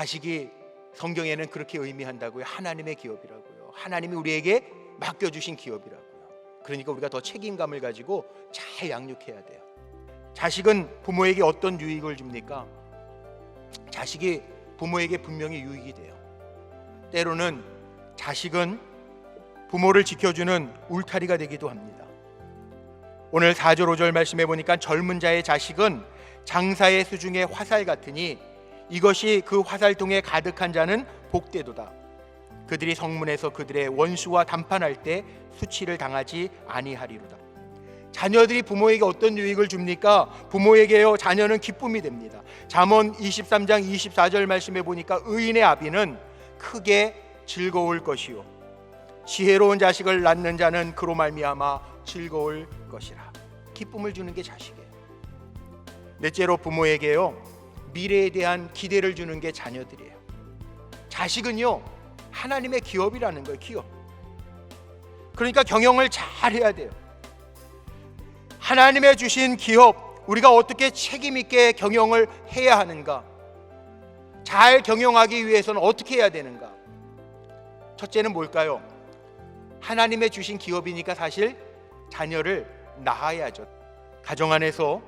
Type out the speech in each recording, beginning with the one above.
자식이 성경에는 그렇게 의미한다고요. 하나님의 기업이라고요. 하나님이 우리에게 맡겨주신 기업이라고요. 그러니까 우리가 더 책임감을 가지고 잘 양육해야 돼요. 자식은 부모에게 어떤 유익을 줍니까? 자식이 부모에게 분명히 유익이 돼요. 때로는 자식은 부모를 지켜주는 울타리가 되기도 합니다. 오늘 4절 5절 말씀해 보니까 젊은 자의 자식은 장사의 수중의 화살 같으니 이것이 그 화살통에 가득한 자는 복되도다. 그들이 성문에서 그들의 원수와 담판할 때 수치를 당하지 아니하리로다. 자녀들이 부모에게 어떤 유익을 줍니까? 부모에게요 자녀는 기쁨이 됩니다. 잠언 23장 24절 말씀해 보니까 의인의 아비는 크게 즐거울 것이요 지혜로운 자식을 낳는 자는 그로 말미암아 즐거울 것이라. 기쁨을 주는 게 자식이에요. 넷째로 부모에게요 미래에 대한 기대를 주는 게 자녀들이에요. 자식은요 하나님의 기업이라는 거예요. 기업. 그러니까 경영을 잘 해야 돼요. 하나님의 주신 기업 우리가 어떻게 책임 있게 경영을 해야 하는가? 잘 경영하기 위해서는 어떻게 해야 되는가? 첫째는 뭘까요? 하나님의 주신 기업이니까 사실 자녀를 낳아야죠. 가정 안에서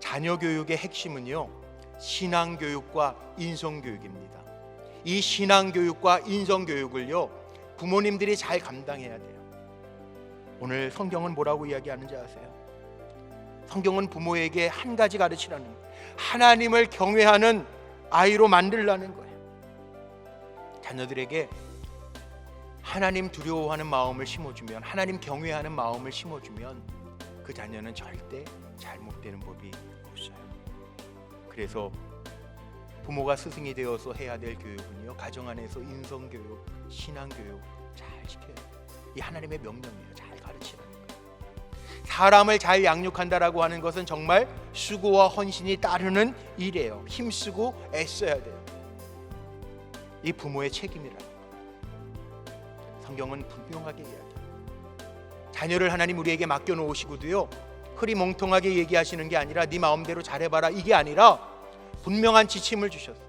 자녀 교육의 핵심은요. 신앙 교육과 인성 교육입니다. 이 신앙 교육과 인성 교육을요. 부모님들이 잘 감당해야 돼요. 오늘 성경은 뭐라고 이야기하는지 아세요? 성경은 부모에게 한 가지 가르치라는 거예요. 하나님을 경외하는 아이로 만들라는 거예요. 자녀들에게 하나님 두려워하는 마음을 심어주면 하나님 경외하는 마음을 심어주면 그 자녀는 절대 잘못되는 법이 없어요. 그래서 부모가 스승이 되어서 해야 될 교육은요 가정 안에서 인성 교육, 신앙 교육 잘 시켜야 돼요. 이 하나님의 명령이에요. 잘 가르치라는 거예요. 사람을 잘 양육한다라고 하는 것은 정말 수고와 헌신이 따르는 일이에요. 힘쓰고 애써야 돼요. 이 부모의 책임이라는 거예요. 성경은 분명하게 이야기해요. 자녀를 하나님 우리에게 맡겨 놓으시고도요. 흐리멍텅하게 얘기하시는 게 아니라 네 마음대로 잘해봐라 이게 아니라 분명한 지침을 주셨어요.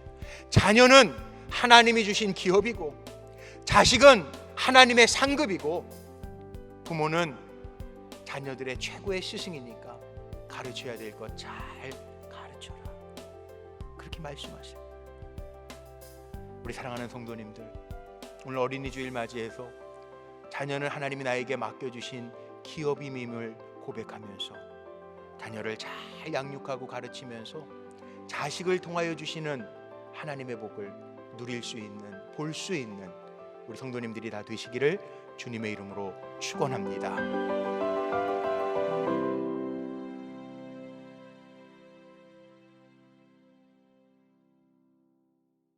자녀는 하나님이 주신 기업이고 자식은 하나님의 상급이고 부모는 자녀들의 최고의 스승이니까 가르쳐야 될 것 잘 가르쳐라. 그렇게 말씀하세요. 우리 사랑하는 성도님들 오늘 어린이 주일 맞이해서 자녀는 하나님이 나에게 맡겨주신 기업임임을 고백하면서 자녀를 잘 양육하고 가르치면서 자식을 통하여 주시는 하나님의 복을 누릴 수 있는 볼 수 있는 우리 성도님들이 다 되시기를 주님의 이름으로 축원합니다.